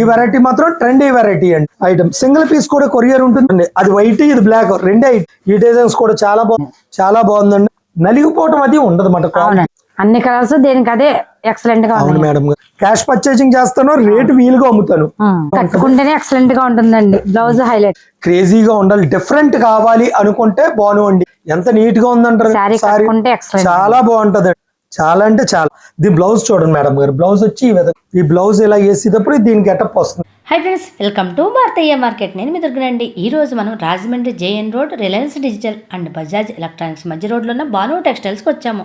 ఈ వెరైటీ మాత్రం trendy variety అండి. ఐటమ్ సింగిల్ పీస్ కూడా కొరియర్ ఉంటుందండి. అది వైట్ ఇది బ్లాక్ రెండే. ఈ డిజైన్స్ కూడా చాలా బాగుంది చాలా బాగుందండి. నలిగిపోవటం అది ఉండదు మాట అన్ని కలర్స్ దేనికి అదే ఎక్సలెంట్గా అవును ఉన్నాయి. మేడం. క్యాష్ పర్చేసింగ్ చేస్తాను రేట్ వీలుగా అమ్ముతాను. కట్టుకుంటేనే ఎక్సలెంట్గా ఉంటుందండి. బ్లౌజ్ హైలైట్ క్రేజీగా ఉండాలి. డిఫరెంట్ కావాలి అనుకుంటే బాగుండి ఎంత నీట్గా ఉందంటారు? చాలా బాగుంటది చాలా అంటే చాలా. ది బ్లౌజ్ చూడండి మేడం గారు. బ్లౌజ్ వచ్చి ఈ విధంగా ఈ బ్లౌజ్ ఇలా వేసేటప్పుడు దీనికి గెటప్ వస్తుంది. Hi friends welcome to Bharatiya market నేను మీ దగ్గరండి ఈ రోజు మనం Rajahmundry JN road Reliance Digital and Bajaj Electronics మధ్య రోడ్లో ఉన్న బాను టెక్స్టైల్స్కి వచ్చాము.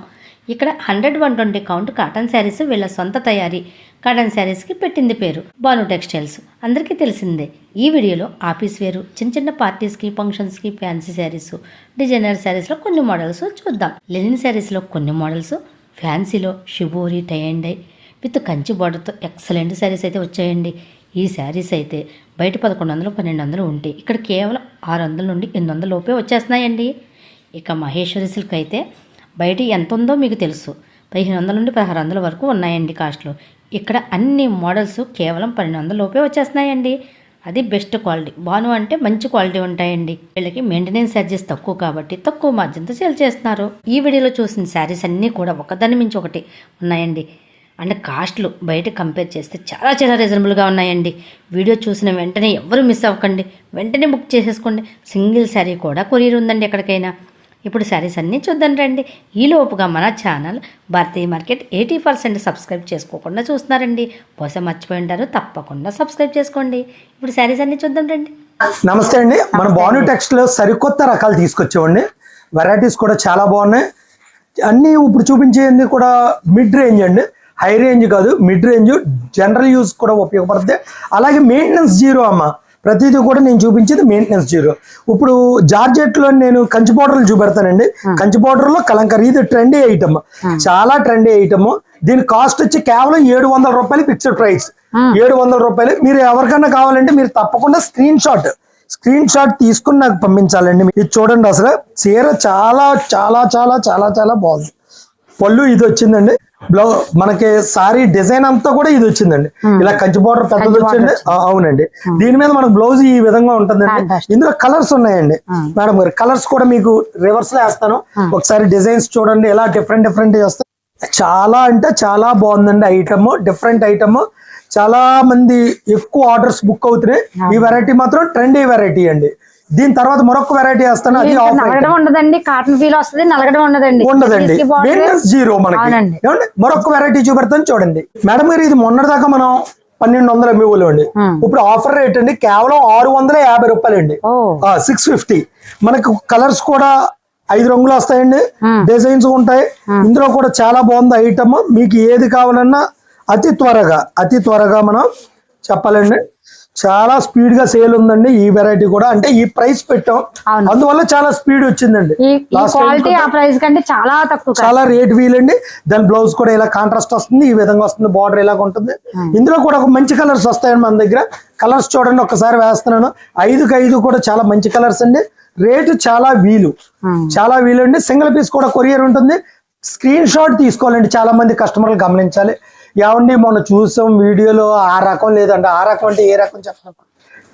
ఇక్కడ hundred one twenty count cotton saris వీళ్ళ సొంత తయారీ. కాటన్ శారీస్కి పెట్టింది పేరు బాను టెక్స్టైల్స్. అందరికీ తెలిసిందే ఈ వీడియోలో ఆఫీస్ వేరు చిన్న చిన్న పార్టీస్కి ఫంక్షన్స్కి ఫ్యాన్సీ శారీస్ డిజైనర్ శారీస్లో కొన్ని మోడల్స్ చూద్దాం. లెనిన్ శారీస్లో కొన్ని models ఫ్యాన్సీలో shibori tie and dye with Kanchi బార్డర్తో ఎక్సలెంట్ శారీస్ అయితే వచ్చాయండి. ఈ శారీస్ అయితే బయట పదకొండు వందలు పన్నెండు వందలు ఉంటాయి. ఇక్కడ కేవలం ఆరు వందల నుండి ఎనిమిది వందల లోపే వచ్చేస్తున్నాయండి. ఇక మహేశ్వరి సిల్క్ అయితే బయట ఎంత ఉందో మీకు తెలుసు. పదిహేను వందల నుండి పదహారు వందల వరకు ఉన్నాయండి కాస్ట్లు. ఇక్కడ అన్ని మోడల్స్ కేవలం పన్నెండు వందల లోపే వచ్చేస్తున్నాయండి. అది బెస్ట్ క్వాలిటీ బాను అంటే మంచి క్వాలిటీ ఉంటాయండి. వీళ్ళకి మెయింటెనెన్స్ ఛార్జెస్ తక్కువ కాబట్టి తక్కువ మార్జిన్తో సేల్ చేస్తున్నారు. ఈ వీడియోలో చూసిన శారీస్ అన్నీ కూడా ఒకదాని మించి ఒకటి ఉన్నాయండి. అండ్ కాస్ట్లు బయట కంపేర్ చేస్తే చాలా చాలా రీజనబుల్గా ఉన్నాయండి. వీడియో చూసిన వెంటనే ఎవరు మిస్ అవ్వకండి. వెంటనే బుక్ చేసేసుకోండి. సింగిల్ శారీ కూడా కొరియర్ ఉందండి ఎక్కడికైనా. ఇప్పుడు శారీస్ అన్నీ చూద్దాం రండి. ఈ లోపుగా మన channel Bharatiya market eighty percent subscribe చేసుకోకుండా చూస్తున్నారండి. బహుశా మర్చిపోయి ఉంటారు తప్పకుండా సబ్స్క్రైబ్ చేసుకోండి. ఇప్పుడు శారీస్ అన్నీ చూద్దాం రండి. నమస్తే అండి. మన బాను టెక్స్ట్లో సరికొత్త రకాలు తీసుకొచ్చామండి వెరైటీస్ కూడా చాలా బాగున్నాయి. అన్నీ ఇప్పుడు చూపించేది కూడా మిడ్ రేంజ్ అండి. హై రేంజ్ కాదు మిడ్ రేంజ్ జనరల్ యూస్ కూడా ఉపయోగపడుతుంది. అలాగే మెయింటెనెన్స్ జీరో అమ్మ. ప్రతిదీ కూడా నేను చూపించేది మెయింటెనెన్స్ జీరో ఇప్పుడు జార్జెట్లో నేను కంచి పౌడర్లు చూపెడతానండి. కంచి పౌడర్లో కలంకరీ ఇది ట్రెండీ ఐటమ్ చాలా ట్రెండీ ఐటమ్ దీని కాస్ట్ వచ్చి కేవలం ఏడు వందల రూపాయలు ఫిక్స్డ్ ప్రైస్ ఏడు వందల రూపాయలు. మీరు ఎవరికన్నా కావాలంటే మీరు తప్పకుండా స్క్రీన్ షాట్ స్క్రీన్ షాట్ తీసుకుని నాకు పంపించాలండి. ఇది చూడండి అసలు. చీర చాలా చాలా చాలా చాలా చాలా బాగుంది. పళ్ళు ఇది వచ్చిందండి. బ్లౌ మనకి సారీ డిజైన్ అంతా కూడా ఇది వచ్చిందండి. ఇలా కంచి బోర్డర్ పెద్దది వచ్చింది. అవునండి. దీని మీద మనకు బ్లౌజ్ ఈ విధంగా ఉంటుందండి. ఇందులో కలర్స్ ఉన్నాయండి. మేడం గారు కలర్స్ కూడా మీకు రివర్స్లో వేస్తాను. ఒకసారి డిజైన్స్ చూడండి ఎలా డిఫరెంట్ డిఫరెంట్ వస్తాయి. చాలా అంటే చాలా బాగుందండి ఐటమ్ డిఫరెంట్ ఐటమ్ చాలా మంది ఎక్కువ ఆర్డర్స్ బుక్ అవుతున్నాయి. ఈ వెరైటీ మాత్రం ట్రెండీ వెరైటీ అండి. దీని తర్వాత మరొక వెరైటీ వేస్తాను అది ఆఫ్ నలగడం ఉండదండి కాటన్ ఫీల్ వస్తుంది నలగడం ఉండదండి. ఉండదండి. జీరో మనకి. మరొక వెరైటీ చూపెడతాను చూడండి. మేడం గారు ఇది మొన్నటిదాకా మనం పన్నెండు వందల ఎంబీఓలు అండి. ఇప్పుడు ఆఫర్ రేట్ అండి కేవలం ఆరు వందల యాభై రూపాయలు అండి సిక్స్ ఫిఫ్టీ మనకు కలర్స్ కూడా ఐదు రంగులు వస్తాయండి. డిజైన్స్ ఉంటాయి. ఇందులో కూడా చాలా బాగుంది ఐటమ్ మీకు ఏది కావాలన్నా అతి త్వరగా అతి త్వరగా మనం చెప్పాలండి. చాలా స్పీడ్గా సేల్ ఉందండి. ఈ వెరైటీ కూడా. అంటే ఈ ప్రైస్ పెట్టాం. అందువల్ల చాలా స్పీడ్ వచ్చిందండి. ఈ Last time క్వాలిటీ ఆ ప్రైస్ కంటే చాలా తక్కువ. చాలా రేట్ వీలండి. దాని బ్లౌజ్ కూడా ఇలా కాంట్రాస్ట్ వస్తుంది. ఈ విధంగా వస్తుంది. బార్డర్ ఇలాగ ఉంటుంది. ఇందులో కూడా ఒక మంచి కలర్స్ వస్తాయండి మన దగ్గర. కలర్స్ చూడండి. ఒకసారి వేస్తున్నాను. ఐదుకి ఐదు కూడా చాలా మంచి కలర్స్ అండి. రేటు చాలా వీలు. చాలా వీలు అండి సింగిల్ పీస్ కూడా కొరియర్ ఉంటుంది. స్క్రీన్ షాట్ తీసుకోవాలండి. చాలా మంది కస్టమర్లు గమనించాలి. ఏమండి మొన్న చూసాం వీడియోలో ఆ రకం లేదండి. ఆ రకం అంటే ఏ రకం చెప్పండి?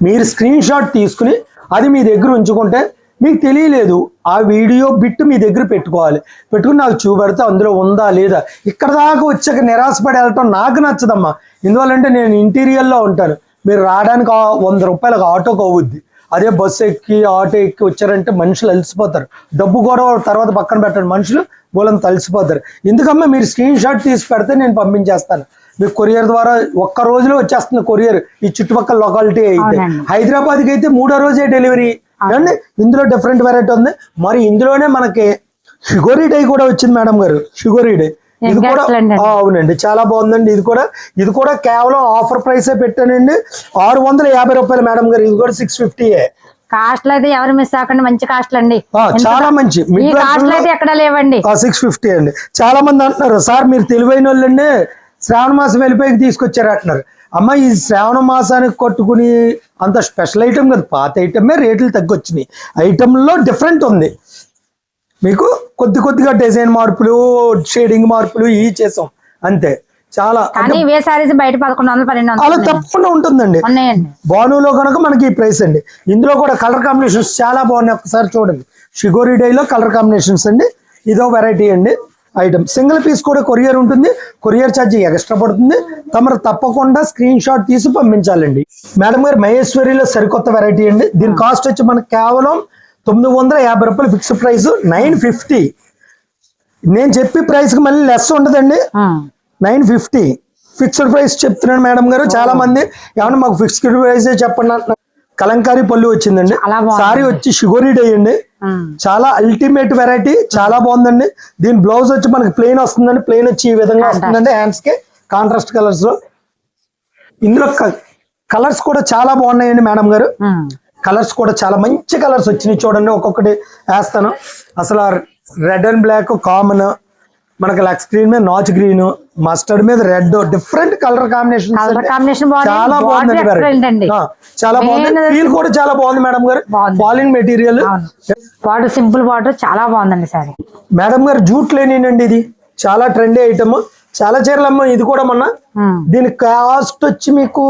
మీరు స్క్రీన్ షాట్ తీసుకుని అది మీ దగ్గర ఉంచుకుంటే మీకు తెలియలేదు. ఆ వీడియో బిట్ మీ దగ్గర పెట్టుకోవాలి. పెట్టుకుని నాకు చూపెడితే అందులో ఉందా లేదా? ఇక్కడ దాకా వచ్చాక నిరాశపడి వెళ్ళటం నాకు నచ్చదమ్మా. ఎందువల్లంటే నేను ఇంటీరియర్లో ఉంటాను. మీరు రావడానికి ఆ వంద రూపాయలకు ఆటోకి అవుద్ది అదే బస్సు ఎక్కి ఆటో ఎక్కి వచ్చారంటే మనుషులు అలసిపోతారు. డబ్బు కూడా తర్వాత పక్కన పెట్టండి. మనుషులు మూలం తలిసిపోతారు. ఎందుకమ్మా మీరు స్క్రీన్ షాట్ తీసి పెడితే నేను పంపించేస్తాను. మీకు కొరియర్ ద్వారా ఒక్క రోజులో వచ్చేస్తుంది కొరియర్. ఈ చుట్టుపక్కల లొకాలిటీ అయితే. హైదరాబాద్కి అయితే మూడో రోజే డెలివరీ ఏమండి? ఇందులో డిఫరెంట్ వెరైటీ ఉంది. మరి ఇందులోనే మనకి షుగరీ డై కూడా వచ్చింది మేడం గారు. షుగరీ డై ఇది కూడా అవునండి. చాలా బాగుందండి. ఇది కూడా ఇది కూడా కేవలం ఆఫర్ ప్రైసే పెట్టానండి. ఆరు వందల యాభై రూపాయలు మేడం గారు. ఇది కూడా సిక్స్ ఫిఫ్టీయే కాస్ట్లు అయితే ఎవరు మిస్ అవ్వకండి. మంచి కాస్ట్లు అండి. చాలా మంచి. కాస్ట్లు అయితే ఎక్కడ లేవండి. సిక్స్ ఫిఫ్టీ అండి. చాలా మంది అంటున్నారు సార్ మీరు తెలివైన వాళ్ళండి. శ్రావణ మాసం వెళ్ళిపోయి తీసుకొచ్చారు అంటున్నారు. అమ్మ ఈ శ్రావణ మాసానికి కొట్టుకుని అంత స్పెషల్ ఐటమ్ కదా. పాత ఐటమే రేట్లు తగ్గొచ్చినాయి. ఐటమ్లో డిఫరెంట్ ఉంది. మీకు కొద్ది కొద్దిగా డిజైన్ మార్పులు షేడింగ్ మార్పులు ఇవి చేసాం. అంతే. చాలా అలా తప్పకుండా ఉంటుందండి. బానులో కనుక మనకి ఈ ప్రైస్ అండి. ఇందులో కూడా కలర్ కాంబినేషన్స్ చాలా బాగున్నాయి. ఒకసారి చూడండి. షిగోరి డైలో కలర్ కాంబినేషన్స్ అండి. ఇదో వెరైటీ అండి. ఐటమ్ సింగిల్ పీస్ కూడా కొరియర్ ఉంటుంది. కొరియర్ ఛార్జ్ ఎక్స్ట్రా పడుతుంది. తమరు తప్పకుండా స్క్రీన్ షాట్ తీసి పంపించాలండి. మేడం గారు మహేశ్వరిలో సరికొత్త వెరైటీ అండి. దీని కాస్ట్ వచ్చి మనకి కేవలం తొమ్మిది వందల యాభై రూపాయలు ఫిక్స్ ప్రైస్ నైన్ ఫిఫ్టీ. నేను చెప్పి ప్రైస్కి మళ్ళీ లెస్ ఉండదండి. Nine fifty. ఫిక్స్డ్ ప్రైస్ చెప్తున్నాను మేడం గారు చాలా మంది ఏమన్నా మాకు ఫిక్స్డ్ ప్రైస్ చెప్పండి అంటున్నారు. కలంకారీ పళ్ళు వచ్చిందండి. సారీ వచ్చి షుగరీ డై అండి. ఉమ్. చాలా అల్టిమేట్ వెరైటీ చాలా బాగుందండి. దీని బ్లౌజ్ వచ్చి మనకి ప్లెయిన్ వస్తుందండి. ప్లెయిన్ వచ్చి ఈ విధంగా వస్తుందండి హ్యాండ్స్కి. కాంట్రాస్ట్ కలర్స్లో ఇందులో కలర్స్ కూడా చాలా బాగున్నాయండి మేడం గారు. కలర్స్ కూడా చాలా మంచి కలర్స్ వచ్చినాయి చూడండి. ఒక్కొక్కటి వేస్తాను. అసలు రెడ్ అండ్ బ్లాక్ కామన్ మనకి లక్ స్క్రీన్ మీద నాచ్ గ్రీన్ మస్టర్డ్ మీద రెడ్ డిఫరెంట్ కలర్ కాంబినేషన్. చాలా బాగుందండి చాలా బాగుంది. ఫీల్ కూడా చాలా బాగుంది మేడం గారు. Foreign material border simple border చాలా బాగుందండి సారీ. మేడం గారు జూట్ లేనినండి ఇది. చాలా ట్రెండీ ఐటమ్ చాలా చీరలు అమ్మ. ఇది కూడా మొన్న. దీని కాస్ట్ వచ్చి మీకు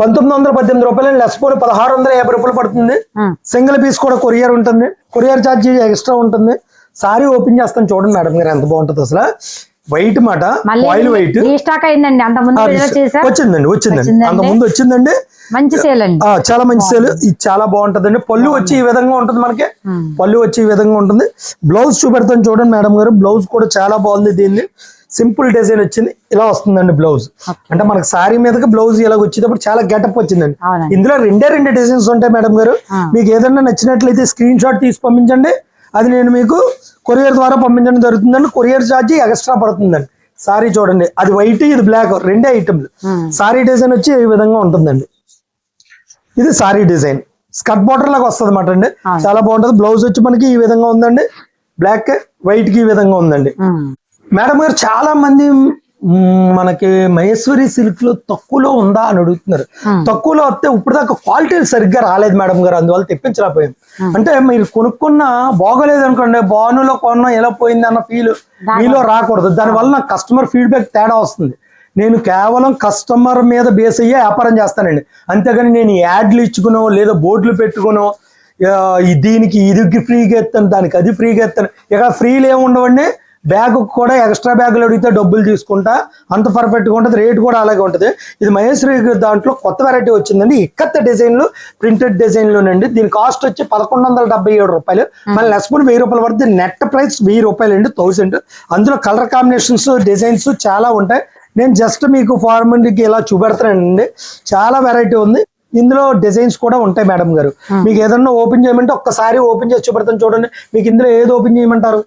పంతొమ్మిది వందల పద్దెనిమిది రూపాయలు లెస్ పోయి పదహారు వందల యాభై రూపాయలు పడుతుంది. సింగిల్ పీస్ కూడా కొరియర్ ఉంటుంది. కొరియర్ ఛార్జ్ ఎక్స్ట్రా ఉంటుంది. సారీ ఓపెన్ చేస్తాను చూడండి మేడం గారు ఎంత బాగుంటుంది అసలు. వైట్ మాట ఆయిల్ వైట్ అయిందండి. అంత ముందు వచ్చిందండి వచ్చిందండి. అంత ముందు వచ్చిందండి. మంచి సేల్ అండి. చాలా మంచి సేల్ ఇది చాలా బాగుంటుందండి. పళ్ళు వచ్చి ఈ విధంగా ఉంటుంది మనకి. పళ్ళు వచ్చి ఈ విధంగా ఉంటుంది. బ్లౌజ్ చూపెడతాను చూడండి మేడం గారు. బ్లౌజ్ కూడా చాలా బాగుంది దీన్ని. సింపుల్ డిజైన్ వచ్చింది ఇలా వస్తుందండి బ్లౌజ్. అంటే మనకి సారీ మీదకి బ్లౌజ్ ఇలా వచ్చేటప్పుడు చాలా గెటప్ వచ్చిందండి. ఇందులో రెండే రెండు డిజైన్స్ ఉంటాయి మేడం గారు. మీకు ఏదైనా నచ్చినట్లయితే స్క్రీన్ షాట్ తీసి పంపించండి. అది నేను మీకు కొరియర్ ద్వారా పంపించడం జరుగుతుందండి. కొరియర్ ఛార్జ్ ఎక్స్ట్రా పడుతుందండి. సారీ చూడండి. అది వైట్ ఇది బ్లాక్ రెండే ఐటమ్లు. సారీ డిజైన్ వచ్చి ఈ విధంగా ఉంటుందండి. ఇది సారీ డిజైన్. స్కర్ట్ బార్డర్ లాగా వస్తుంది అనమాట అండి. చాలా బాగుంటుంది. బ్లౌజ్ వచ్చి మనకి ఈ విధంగా ఉందండి. బ్లాక్ వైట్కి ఈ విధంగా ఉందండి. మేడం గారు చాలా మంది మనకి మహేశ్వరి సిల్క్లో తక్కువలో ఉందా అని అడుగుతున్నారు. తక్కువలో వస్తే ఇప్పుడు దాకా క్వాలిటీ సరిగ్గా రాలేదు మేడం గారు అందువల్ల తెప్పించలేకపోయాం అంటే మీరు కొనుక్కున్న బాగోలేదు అనుకోండి బానులో కొన్నా ఎలా పోయింది అన్న ఫీల్ మీలో రాకూడదు. దానివల్ల నాకు కస్టమర్ ఫీడ్బ్యాక్ తేడా వస్తుంది. నేను కేవలం కస్టమర్ మీద బేస్ అయ్యే వ్యాపారం చేస్తానండి. అంతేగాని నేను యాడ్లు ఇచ్చుకునో లేదా బోర్డులు పెట్టుకునో దీనికి ఇది ఫ్రీగా ఎత్తాను దానికి అది ఫ్రీగా ఎత్తాను ఇక ఫ్రీలు ఏమి ఉండవండి. బ్యాగ్ కూడా ఎక్స్ట్రా బ్యాగులు అడిగితే డబ్బులు తీసుకుంటా అంత పర్ఫెక్ట్గా ఉంటుంది రేట్ కూడా అలాగే ఉంటుంది. ఇది మహేశ్వరి దాంట్లో కొత్త వెరైటీ వచ్చిందండి. ఇక్కత్త డిజైన్లు ప్రింటెడ్ డిజైన్లోనండి. దీని కాస్ట్ వచ్చి పదకొండు వందల డెబ్బై ఏడు రూపాయలు. మళ్ళీ లెస్పోన్ వెయ్యి రూపాయలు పడుతుంది నెట్ ప్రైస్ వెయ్యి రూపాయలు అండి థౌసండ్ అందులో కలర్ కాంబినేషన్స్ డిజైన్స్ చాలా ఉంటాయి. నేను జస్ట్ మీకు ఫార్మల్కి ఇలా చూపెడతానండి. చాలా వెరైటీ ఉంది. ఇందులో డిజైన్స్ కూడా ఉంటాయి మేడం గారు. మీకు ఏదన్నా ఓపెన్ చేయమంటే ఒక్కసారి ఓపెన్ చేసి చూపెడతాను చూడండి. మీకు ఇందులో ఏది ఓపెన్ చేయమంటారు?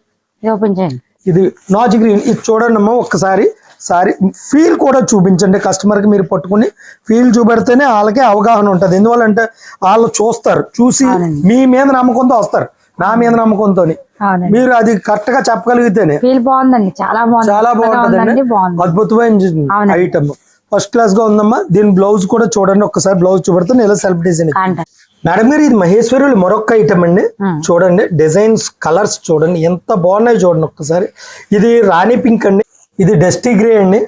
ఓపెన్ చేయండి. ఇది నాచ్ గ్రీన్. ఇది చూడండి అమ్మా ఒక్కసారి. సారీ ఫీల్ కూడా చూపించండి. కస్టమర్కి మీరు పట్టుకుని ఫీల్ చూపెడితేనే వాళ్ళకి అవగాహన ఉంటుంది. ఎందువల్లంటే వాళ్ళు చూస్తారు. చూసి మీ మీద నమ్మకంతో వస్తారు. నా మీద నమ్మకంతో మీరు అది కరెక్ట్గా చెప్పగలిగితేనే ఫీల్ బాగుందండి. చాలా బాగుంది. చాలా బాగుంటుందండి. అద్భుతమైన. ఐటమ్. ఫస్ట్ క్లాస్గా ఉందమ్మా. దీని బ్లౌజ్ కూడా చూడండి. ఒక్కసారి బ్లౌజ్ చూపెడితే ఇలా సెల్ఫ్ డిజైన్ మేడం గారు ఇది మహేశ్వరులు మరొక ఐటమ్ అండి. చూడండి డిజైన్స్ కలర్స్ చూడండి ఎంత బాగున్నాయి చూడండి ఒక్కసారి. ఇది రాణి పింక్ అండి ఇది డస్టీ గ్రే అండి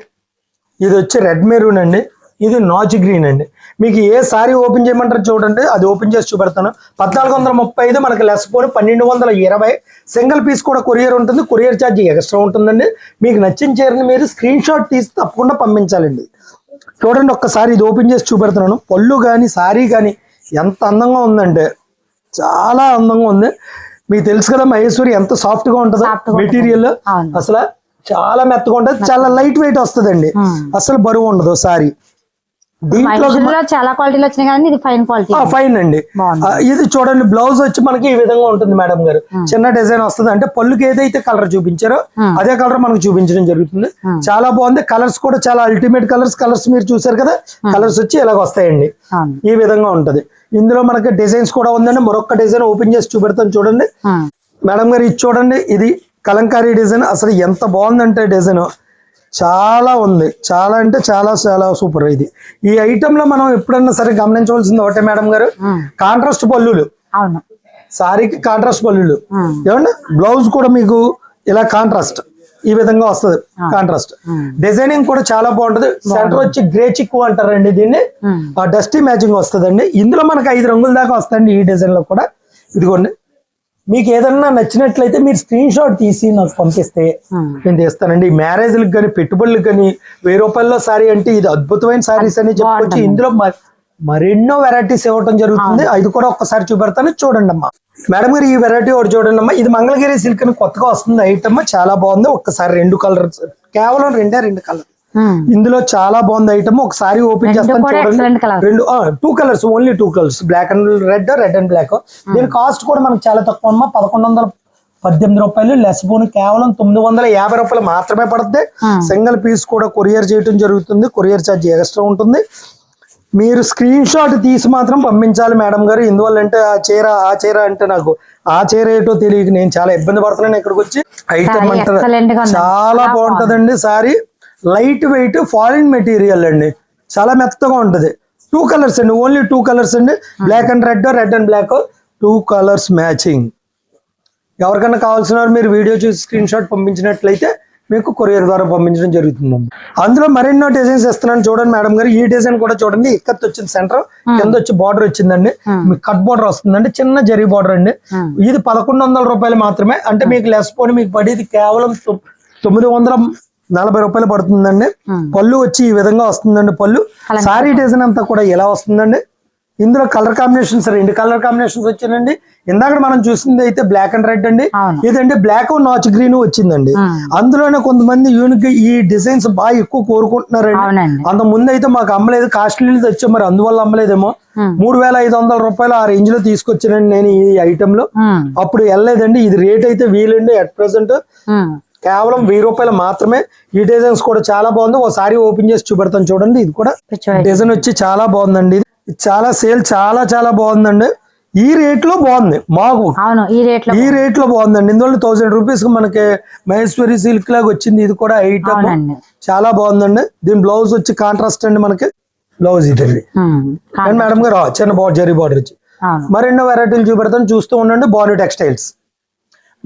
ఇది వచ్చి రెడ్ మెరూన్ అండి ఇది నాచ్ గ్రీన్ అండి. మీకు ఏ సారీ ఓపెన్ చేయమంటారు చూడండి అది ఓపెన్ చేసి చూపెడతాను. పద్నాలుగు వందల ముప్పై ఐదు మనకి లెస్ పోను పన్నెండు వందల ఇరవై. సింగిల్ పీస్ కూడా కొరియర్ ఉంటుంది కొరియర్ ఛార్జ్ ఎక్స్ట్రా ఉంటుందండి. మీకు నచ్చిన చీరని మీరు స్క్రీన్ షాట్ తీసి తప్పకుండా పంపించాలండి. చూడండి ఒక్కసారి ఇది ఓపెన్ చేసి చూపెడుతున్నాను. పళ్ళు కానీ సారీ కానీ ఎంత అందంగా ఉందంటే చాలా అందంగా ఉంది మీకు తెలుసు కదా మహేశ్వరి ఎంత సాఫ్ట్గా ఉంటుందో. మెటీరియల్. అసలు చాలా మెత్తగా ఉంటుంది చాలా లైట్ వెయిట్ వస్తుందండి. అసలు బరువు ఉండదు సారీ దీంట్లో చాలా క్వాలిటీలు వచ్చినాయి కానీ ఇది ఫైన్ క్వాలిటీ ఫైన్ అండి. ఇది చూడండి బ్లౌజ్ వచ్చి మనకి ఈ విధంగా ఉంటుంది మేడం గారు. చిన్న డిజైన్ వస్తుంది. అంటే పళ్ళుకి ఏదైతే కలర్ చూపించారో. అదే కలర్ మనకు చూపించడం జరుగుతుంది. చాలా బాగుంది. కలర్స్ కూడా చాలా అల్టిమేట్ కలర్స్ కలర్స్ మీరు చూసారు కదా కలర్స్ వచ్చి ఇలాగ వస్తాయండి. ఈ విధంగా ఉంటది. ఇందులో మనకి డిజైన్స్ కూడా ఉందండి. మరొక డిజైన్ ఓపెన్ చేసి చూపెడతాను చూడండి. మేడం గారు ఇది చూడండి ఇది కలంకారీ డిజైన్ అసలు ఎంత బాగుందంటే డిజైన్ చాలా ఉంది. చాలా అంటే చాలా చాలా సూపర్ ఇది. ఈ ఐటమ్లో మనం ఎప్పుడన్నా సరే గమనించవలసింది ఒకటే మేడం గారు. కాంట్రాస్ట్ పళ్ళులు. అవును. సారీకి కాంట్రాస్ట్ పళ్ళులు. ఉమ్. ఏమండి? బ్లౌజ్ కూడా మీకు ఇలా కాంట్రాస్ట్. ఈ విధంగా వస్తుంది కాంట్రాస్ట్. డిజైనింగ్ కూడా చాలా బాగుంటది. సెంటర్ వచ్చి గ్రే చిక్కు అంటారండి దీన్ని. డస్టీ మ్యాచింగ్ వస్తుందండి. ఇందులో మనకి ఐదు రంగుల దాకా వస్తాయండి ఈ డిజైన్లో కూడా. ఇదిగోండి. మీకు ఏదన్నా నచ్చినట్లయితే మీరు స్క్రీన్ షాట్ తీసి నాకు పంపిస్తే నేను తీస్తానండి. ఈ మ్యారేజ్లకు కానీ పెట్టుబడులకు కానీ వెయ్యి రూపాయల్లో సారీ అంటే ఇది అద్భుతమైన సారీస్ అని చెప్పుకోవచ్చు ఇందులో మరెన్నో వెరైటీస్ ఇవ్వటం జరుగుతుంది. అది కూడా ఒక్కసారి చూపెడతాను. చూడండి అమ్మా మేడం గారు ఈ వెరైటీ ఒకటి చూడండి అమ్మా ఇది మంగళగిరి సిల్క్ అని కొత్తగా వస్తుంది. ఐటమ్ చాలా బాగుంది. ఒక్కసారి రెండు కలర్స్ కేవలం రెండే రెండు కలర్ ఇందులో చాలా బాగుంది ఐటమ్ ఒకసారి ఓపెన్ చేస్తాను చూడండి. రెండు two colours only two colours black and red red and black దీని కాస్ట్ కూడా మనకు చాలా తక్కువ అమ్మా. పదకొండు వందల పద్దెనిమిది రూపాయలు. లెస్ పోను కేవలం తొమ్మిది వందల యాభై రూపాయలు మాత్రమే పడుతుంది సింగిల్ పీస్ కూడా కొరియర్ చేయడం జరుగుతుంది. కొరియర్ ఛార్జ్ ఎక్స్ట్రా ఉంటుంది. మీరు స్క్రీన్ షాట్ తీసి మాత్రం పంపించాలి మేడం గారు. ఎందువల్ల అంటే ఆ చీర ఆ చీర అంటే నాకు ఆ చీర ఏంటో తెలియక నేను చాలా ఇబ్బంది పడుతున్నాను ఇక్కడికి వచ్చి. ఐటమ్ అంటారు ఉంది. చాలా బాగుంటదండి. Sari light weight foreign material అండి. చాలా మెత్తగా ఉంటది. టూ కలర్స్ అండి. ఓన్లీ టూ కలర్స్ అండి. Black and red red and black two colours matching ఎవరికైనా కావాల్సిన మీరు వీడియో చూసి స్క్రీన్ షాట్ పంపించినట్లయితే మీకు కొరియర్ ద్వారా పంపించడం జరుగుతుంది. అందులో మరెన్నో డిజైన్స్ ఇస్తున్నాను చూడండి మేడం గారు ఈ డిజైన్ కూడా చూడండి. ఇక్కత్ వచ్చింది సెంటర్ కింద వచ్చి బార్డర్ వచ్చిందండి. మీకు కట్ బార్డర్ వస్తుందండి. చిన్న జరీ బార్డర్ అండి. ఇది పదకొండు వందల రూపాయలు మాత్రమే. అంటే మీకు లెస్ పోని మీకు పడేది కేవలం తొమ్మిది వందల నలభై రూపాయలు పడుతుందండి. పళ్ళు వచ్చి ఈ విధంగా వస్తుందండి పళ్ళు. సారీ డిజైన్ అంతా కూడా ఎలా వస్తుందండి? ఇందులో కలర్ కాంబినేషన్స్ రెండు కలర్ కాంబినేషన్స్ వచ్చాయండి. ఇందాక మనం చూసింది అయితే బ్లాక్ అండ్ రెడ్ అండి. ఇదండి బ్లాక్ నాచ్ గ్రీన్ వచ్చిందండి. అందులోనే కొంతమంది యూనిక్ ఈ డిజైన్స్ బాగా ఎక్కువ కోరుకుంటున్నారండి. అంత ముందు అయితే మాకు అమ్మలేదు కాస్ట్లీ తెచ్చాం మరి అందువల్ల అమ్మలేదేమో. మూడు వేల ఐదు వందల రూపాయలు ఆ రేంజ్లో తీసుకొచ్చానండి నేను ఈ ఐటమ్లో. అప్పుడు వెళ్ళలేదండి. ఇది రేట్ అయితే వీలండి అట్ ప్రెసెంట్. కేవలం వెయ్యి రూపాయలు మాత్రమే ఈ డిజైన్స్ కూడా చాలా బాగుంది. ఒకసారి ఓపెన్ చేసి చూపెడతాను చూడండి. ఇది కూడా. డిజైన్ వచ్చి చాలా బాగుందండి. ఇది చాలా సేల్ చాలా చాలా బాగుందండి. ఈ రేట్లో బాగుంది మాకు. ఈ రేట్లో బాగుందండి. ఇందులో థౌసండ్ రూపీస్ మనకి మహేశ్వరి సిల్క్ లాగా వచ్చింది. ఇది కూడా ఐటమ్ చాలా బాగుందండి. దీని బ్లౌజ్ వచ్చి కాంట్రాస్ట్ అండి మనకి. బ్లౌజ్ ఇదండి అండ్. మేడం గారు ఆ, చిన్న బార్డర్ జరీ బార్డర్ వచ్చి. మరెన్నో వెరైటీలు చూపెడతాను. చూస్తూ ఉండండి. బాను టెక్స్టైల్స్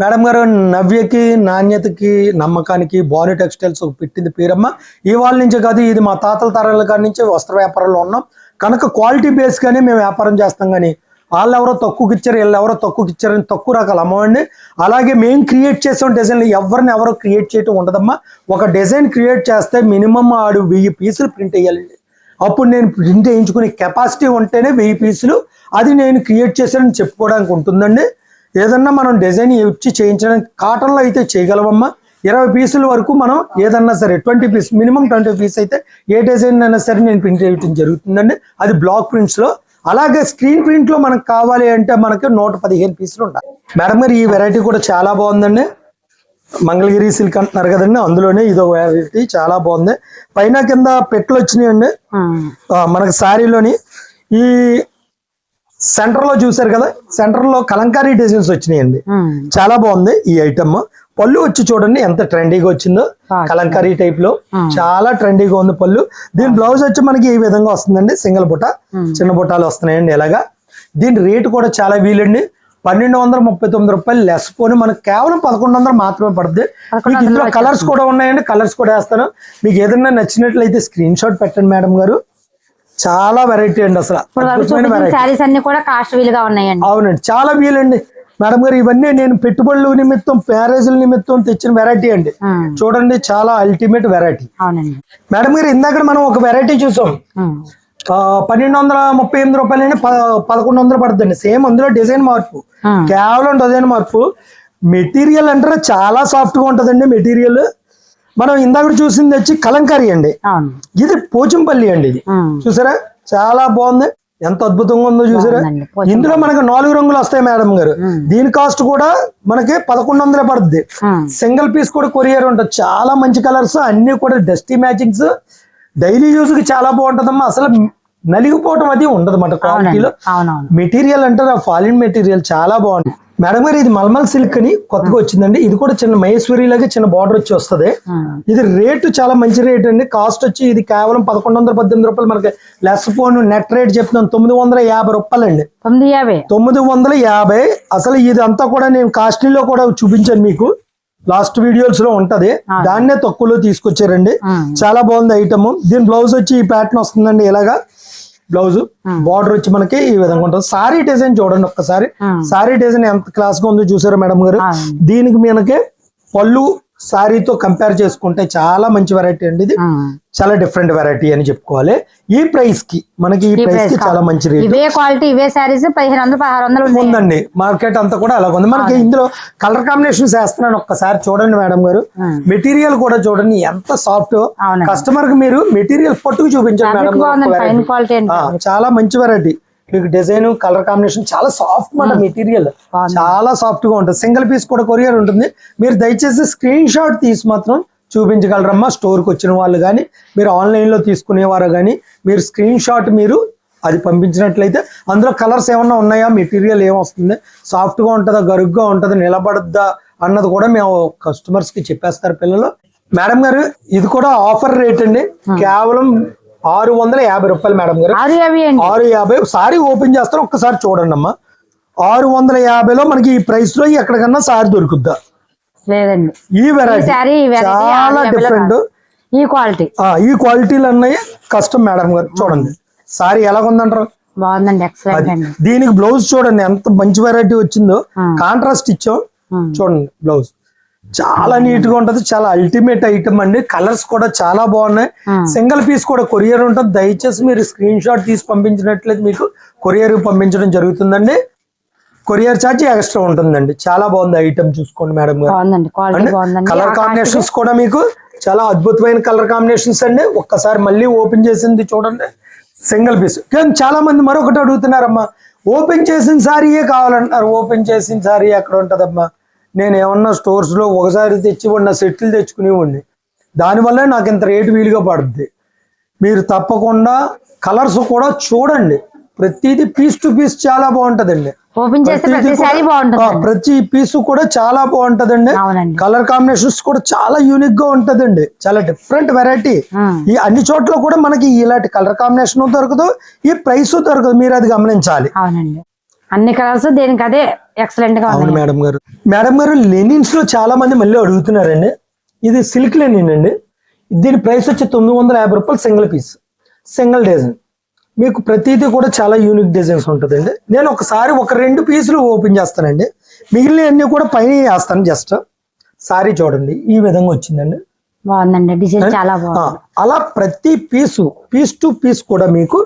మేడం గారు నవ్యకి నాణ్యతకి నమ్మకానికి బాని టెక్స్టైల్స్ పెట్టింది పేరమ్మ. ఇవాళ నుంచే కాదు ఇది మా తాతల తరాల కాడి నుంచి వస్త్ర వ్యాపారంలో ఉన్నాం. కనుక క్వాలిటీ బేస్గానే మేము వ్యాపారం చేస్తాం కానీ వాళ్ళు ఎవరో తక్కువకి ఇచ్చారు వీళ్ళు ఎవరో తక్కువకి ఇచ్చారని తక్కువ రకాలు అమ్మవండి అలాగే మేము క్రియేట్ చేసాం డిజైన్లు ఎవరిని ఎవరో క్రియేట్ చేయటం ఉండదమ్మా. ఒక డిజైన్ క్రియేట్ చేస్తే మినిమం ఆడు వెయ్యి పీసులు ప్రింట్ వేయాలండి అప్పుడు నేను ప్రింట్ వేయించుకునే కెపాసిటీ ఉంటేనే వెయ్యి పీసులు అది నేను క్రియేట్ చేశానని చెప్పుకోవడానికి ఉంటుందండి. ఏదన్నా మనం డిజైన్ ఇచ్చి చేయించడానికి కాటన్లో అయితే చేయగలమమ్మా ఇరవై పీసుల వరకు మనం ఏదన్నా సరే twenty piece minimum twenty piece అయితే ఏ డిజైన్ అయినా సరే నేను ప్రింట్ చేయడం జరుగుతుందండి. అది బ్లాక్ ప్రింట్స్లో. అలాగే స్క్రీన్ ప్రింట్లో మనకు కావాలి అంటే మనకి నూట పదిహేను పీసులు ఉంటాయి మేడం గారు ఈ వెరైటీ కూడా చాలా బాగుందండి. మంగళగిరి సిల్క్ అంటున్నారు కదండి అందులోనే ఇదో వెరైటీ చాలా బాగుంది. పైన కింద పెట్లు వచ్చినాయండి. మనకి శారీలోని ఈ సెంటర్లో చూసారు కదా సెంటర్లో కలంకారీ డిజైన్స్ వచ్చినాయండి. చాలా బాగుంది ఈ ఐటమ్ పళ్ళు వచ్చి చూడండి ఎంత ట్రెండీగా వచ్చిందో. కలంకారీ టైప్లో చాలా ట్రెండీగా ఉంది పళ్ళు. దీని బ్లౌజ్ వచ్చి మనకి ఈ విధంగా వస్తుందండి సింగిల్ బుట్ట. చిన్న బుట్టాలు వస్తున్నాయండి ఇలాగా. దీని రేటు కూడా చాలా వీలండి. పన్నెండు వందల ముప్పై తొమ్మిది రూపాయలు లెస్ పోని మనకు కేవలం పదకొండు వందలు మాత్రమే పడుతుంది మీకు ఇందులో కలర్స్ కూడా ఉన్నాయండి కలర్స్ కూడా వేస్తాను. మీకు ఏదైనా నచ్చినట్లయితే స్క్రీన్ షాట్ పెట్టండి మేడం గారు. చాలా వెరైటీ అండి అసలు. అన్ని కూడా కాస్ట్ వీలుగా ఉన్నాయండి. అవునండి చాలా వీలండి. మేడం గారు ఇవన్నీ నేను పెట్టుబడుల నిమిత్తం ప్యారేజీల నిమిత్తం తెచ్చిన వెరైటీ అండి. చూడండి చాలా అల్టిమేట్ వెరైటీ మేడం గారు ఇందాక మనం ఒక వెరైటీ చూసాం. పన్నెండు వందల ముప్పై ఎనిమిది రూపాయలు పదకొండు వందలు పడుతుంది సేమ్ అందులో డిజైన్ మార్పు. కేవలం డిజైన్ మార్పు. మెటీరియల్ అంటారా చాలా సాఫ్ట్గా ఉంటదండి మెటీరియల్. మనం ఇందాక చూసింది వచ్చి కలంకారీ అండి. ఇది పోచంపల్లి అండి ఇది. చూసారా? చాలా బాగుంది. ఎంత అద్భుతంగా ఉందో చూసారా. ఇందులో మనకి నాలుగు రంగులు వస్తాయి మేడం గారు. దీని కాస్ట్ కూడా మనకి పదకొండు వందలే పడుతుంది సింగిల్ పీస్ కూడా కొరియర్ ఉంటుంది. చాలా మంచి కలర్స్ అన్ని కూడా డస్టీ మ్యాచింగ్స్ డైలీ యూస్కి చాలా బాగుంటదమ్మా. అసలు నలిగిపోవటం అది ఉండదు మాట. క్వాలిటీలో మెటీరియల్ అంటారు ఆ ఫాలిన్ మెటీరియల్ చాలా బాగుంది. మేడం గారు ఇది మల్మల్ సిల్క్ అని కొత్తగా వచ్చిందండి. ఇది కూడా చిన్న మహేశ్వరి లాగా చిన్న బార్డర్ వచ్చి వస్తుంది. ఇది రేటు చాలా మంచి రేట్ అండి. కాస్ట్ వచ్చి ఇది కేవలం పదకొండు వందల పద్దెనిమిది రూపాయలు. మనకి లెస్ ఫోన్ నెట్ రేట్ చెప్తున్నాను తొమ్మిది వందల యాభై రూపాయలు అండి తొమ్మిది వందల యాభై. అసలు ఇది అంతా కూడా నేను కాస్ట్లీలో కూడా చూపించాను మీకు. లాస్ట్ వీడియోస్లో ఉంటది. దాన్నే తక్కువలో తీసుకొచ్చారండి. చాలా బాగుంది ఐటమ్. దీని బ్లౌజ్ వచ్చి ఈ ప్యాటర్న్ వస్తుందండి ఇలాగా. బ్లౌజ్. బార్డర్ వచ్చి మనకి ఈ విధంగా ఉంటుంది సారీ డిజైన్ చూడండి ఒక్కసారి. సారీ డిజైన్ ఎంత క్లాస్గా ఉందో చూసారా మేడం గారు. దీనికి మనకి పళ్ళు సారీతో కంపేర్ చేసుకుంటే చాలా మంచి వెరైటీ అండి ఇది. చాలా డిఫరెంట్ వెరైటీ అని చెప్పుకోవాలి. ఈ ప్రైస్కి మనకి ఈ ప్రైస్కి చాలా. మంచి రేట్ ఇవే క్వాలిటీ ఇవే శారీస్ పదిహేను వందలు పదహారు వందలు ఉంది ఉందండి. మార్కెట్ అంతా కూడా అలాగ ఉంది. మనకి ఇందులో కలర్ కాంబినేషన్స్ వేస్తున్నాను ఒక్కసారి చూడండి మేడం గారు. మెటీరియల్ కూడా చూడండి ఎంత సాఫ్ట్. కస్టమర్కి మీరు మెటీరియల్ పట్టుకు చూపించండి మేడం చాలా మంచి వెరైటీ మీకు డిజైన్ కలర్ కాంబినేషన్ చాలా సాఫ్ట్ మాట మెటీరియల్. చాలా సాఫ్ట్గా ఉంటుంది. సింగిల్ పీస్ కూడా కొరియర్ ఉంటుంది. మీరు దయచేసి స్క్రీన్ షాట్ తీసి మాత్రం చూపించగలరమ్మా. స్టోర్కి వచ్చిన వాళ్ళు కానీ మీరు ఆన్లైన్లో తీసుకునేవారు కానీ మీరు స్క్రీన్ షాట్ మీరు అది పంపించినట్లయితే అందులో కలర్స్ ఏమన్నా ఉన్నాయా? మెటీరియల్ ఏమొస్తుంది సాఫ్ట్గా ఉంటుందా? గరుగ్గా ఉంటుందా? నిలబడద్దా? అన్నది కూడా మేము కస్టమర్స్కి చెప్పేస్తారు పిల్లలు. మేడం గారు ఇది కూడా ఆఫర్ రేట్ అండి. కేవలం ఆరు వందల యాభై రూపాయలు మేడం గారు. ఆరు అండి. ఆరు యాభై సారీ ఓపెన్ చేస్తాను ఒక్కసారి చూడండి అమ్మా. ఆరు వందల యాభైలో మనకి ఈ ప్రైస్లో ఎక్కడికన్నా సారీ దొరుకుద్దా? లేదండి. ఈ వెరైటీ చాలా డిఫరెంట్. ఈ క్వాలిటీ ఈ క్వాలిటీలు అన్నవి కష్టం మేడం గారు. చూడండి. సారీ ఎలాగుందంటారు? బాగుందండి ఎక్సలెంట్ దీనికి బ్లౌజ్ చూడండి ఎంత మంచి వెరైటీ వచ్చిందో. కాంట్రాస్ట్ ఇచ్చాం. చూడండి బ్లౌజ్ చాలా నీట్గా ఉంటది. చాలా అల్టిమేట్ ఐటమ్ అండి. కలర్స్ కూడా చాలా బాగున్నాయి. సింగిల్ పీస్ కూడా కొరియర్ ఉంటుంది. దయచేసి మీరు స్క్రీన్ షాట్ తీసి పంపించినట్లయితే మీకు కొరియర్ పంపించడం జరుగుతుందండి. కొరియర్ ఛార్జ్ ఎక్స్ట్రా ఉంటుందండి. చాలా బాగుంది ఐటమ్ చూసుకోండి మేడం గారు. కలర్ కాంబినేషన్స్ కూడా మీకు చాలా అద్భుతమైన కలర్ కాంబినేషన్స్ అండి. ఒక్కసారి మళ్ళీ ఓపెన్ చేసింది చూడండి. సింగిల్ పీస్ కానీ చాలా మంది మరొకటి అడుగుతున్నారమ్మా. ఓపెన్ చేసిన సారీయే కావాలంటున్నారు. ఓపెన్ చేసిన సారీ ఎక్కడ ఉంటదమ్మా? నేను ఏమన్నా స్టోర్స్లో ఒకసారి తెచ్చి ఉన్న సెట్లు తెచ్చుకునేవాడిని దానివల్ల నాకు ఇంత రేటు వీలుగా పడుతుంది మీరు తప్పకుండా కలర్స్ కూడా చూడండి. ప్రతిదీ పీస్ టు పీస్ చాలా బాగుంటదండి. ఓపెన్ చేస్తే ప్రతిదీ ప్రతి పీస్ కూడా చాలా బాగుంటదండి. కలర్ కాంబినేషన్స్ కూడా చాలా యూనిక్గా ఉంటదండి. చాలా డిఫరెంట్ వెరైటీ. ఈ అన్ని చోట్ల కూడా మనకి ఇలాంటి కలర్ కాంబినేషన్ దొరకదు ఈ ప్రైస్ దొరకదు. మీరు అది గమనించాలి. అవునండి. అన్ని కలర్స్ దేనికి అదే ఎక్సలెంట్గా మేడం గారు. మేడం గారు లెనిన్స్లో చాలా మంది మళ్ళీ అడుగుతున్నారండి. ఇది సిల్క్ లెనిన్ అండి. దీని ప్రైస్ వచ్చి తొమ్మిది వందల యాభై రూపాయలు సింగిల్ పీస్ సింగిల్ డిజైన్ మీకు ప్రతిదీ కూడా చాలా యూనిక్ డిజైన్స్ ఉంటుందండి. నేను ఒకసారి ఒక రెండు పీసులు ఓపెన్ చేస్తానండి. మిగిలిన అన్ని కూడా పైన వేస్తాను జస్ట్ సారీ చూడండి. ఈ విధంగా వచ్చిందండి. బాగుందండి. డిజైన్ చాలా బాగుంది. అలా ప్రతి పీసు పీస్ టు పీస్ కూడా మీకు